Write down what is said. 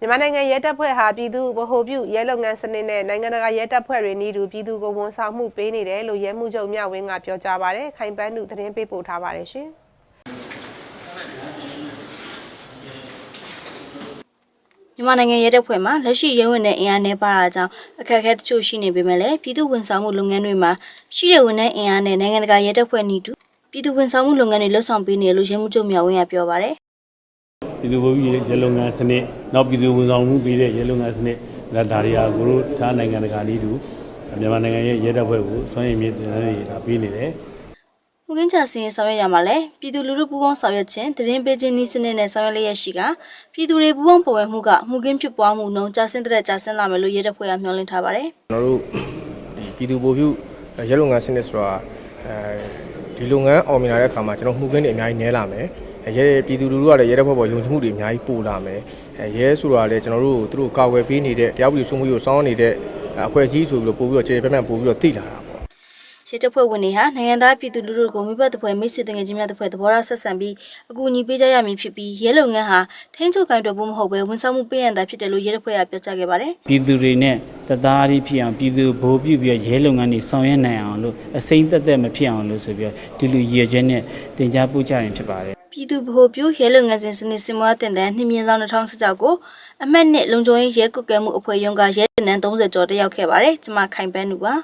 မြန်မာနိုင်ငံရဲတပ်ဖွဲ့ဟာပြည်သူဗဟိုပြုရဲလုပ်ငန်းစနစ်နဲ့နိုင်ငံတကာရဲတပ်ဖွဲ့တွေနည်းတူပြည်သူကိုဝန်ဆောင်မှုပေးနေတယ်လို့ရဲမှုချုပ်မြဝင်းကပြောကြားပါတယ်ခိုင်ပန်းသူသတင်းပေးပို့ထားပါတယ်ရှင်မြန်မာနိုင်ငံရဲတပ်ဖွဲ့မှာလက်ရှိရဲဝင်တဲ့အင်အားနဲ့ပါတာကြောင့်အခက်အခဲတချို့ရှိနေပေမဲ့လည်းပြည်သူဝန်ဆောင်မှုလုပ်ငန်းတွေမှာရှိတဲ့ဝန်ထမ်းအင်အားနဲ့နိုင်ငံတကာရဲတပ်ဖွဲ့နည်းတူပြည်သူဝန်ဆောင်မှုလုပ်ငန်းတွေလှုပ်ဆောင်ပေးနေတယ်လို့ရဲမှုချုပ်မြောက်ဝင်းကပြောပါတယ် ပြည်သူ့ဘုရားရေလုံငန်းစနစ်နောက်ပြည်သူဝန်ဆောင်မှုပေးတဲ့ရေလုံငန်းစနစ်ဒါဒါတွေဟာကိုတို့ထားနိုင်ငံတကာနည်းတူမြန်မာနိုင်ငံရဲ့ရဲတပ်ဖွဲ့ကိုစွမ်းရည်မြင့်တင်တွေဒါပေးနေတယ်။မှုကင်းချစင်းဆောင်ရွက်ရမှာလဲပြည်သူလူထုပူးပေါင်းဆောင်ရွက်ခြင်းတရင်ပေးခြင်းနည်းစနစ်နဲ့ဆောင်ရွက်လျက်ရှိကပြည်သူတွေပူးပေါင်းပေါ်ဝဲမှုကမှုကင်းဖြစ်ပွားမှုနှုန်းကျဆင်းတဲ့ကျဆင်းလာမယ်လို့ရဲတပ်ဖွဲ့ကမျှော်လင့်ထားပါတယ်။ကျွန်တော်တို့ဒီပြည်သူပို့ပြုရဲလုပ်ငန်းစနစ်ဆိုတာအဲဒီလုပ်ငန်းအောင်မြင်လာတဲ့အခါမှာကျွန်တော်မှုခင်းတွေအများကြီးနည်းလာမယ်အဲ ရဲပြည်သူလူထုကလည်းရဲတပ်ဖွဲ့ပေါ်ယုံကြည်မှုတွေအများကြီးပိုလာမယ်အဲရဲဆိုတာလည်းကျွန်တော်တို့သူတို့ကာကွယ်ပေးနေတဲ့တရားဥပဒေစိုးမိုးရေးကိုစောင့်နေတဲ့အဖွဲ့အစည်းဆိုပြီးတော့ပို့ပြီးတော့ကျေပြန့်ပြန့်ပို့ပြီးတော့သိလာတာပေါ့ရဲတပ်ဖွဲ့ဝင်တွေဟာနိုင်ငံသားပြည်သူလူထုကိုမိဘတစ်ဖွဲ့မိတ်ဆွေတငယ်ချင်းများတစ်ဖွဲ့သဘောထားဆက်ဆံပြီးအကူအညီပေးကြရမည်ဖြစ်ပြီးရဲလုပ်ငန်းဟာထိန်းချုပ်ကိုင်တွယ်ဖို့မဟုတ်ဘဲဝန်ဆောင်မှုပေးရန်သာဖြစ်တယ်လို့ရဲတပ်ဖွဲ့ကပြောကြားခဲ့ပါတယ်ပြည်သူတွေနဲ့တသားရီဖြစ်အောင်ပြည်သူဘိုးပြုပြီးတော့ရဲလုပ်ငန်းတွေဆောင်ရွက်နိုင်အောင်လို့အစိမ့်သက်သက်မဖြစ်အောင်လို့ဆိုပြီးတော့ဒီလူရည်ရွယ်ချက်နဲ့တင် जा ပို့ချရင်ဖြစ်ပါတယ်ပြည် သူဗဟိုပြုရဲလုပ်ငန်းစဉ်စနစ်စင်မွားတင်တဲ့နှင်းမြင့်ဆောင်2016ကိုအမတ်နဲ့လုံခြုံရေးရဲကွက်ကဲမှုအဖွဲ့ရုံးကရဲတင်နန်း30ကျော်တက်ရောက်ခဲ့ပါတယ်ကျွန်မခိုင်ပန်းသူပါ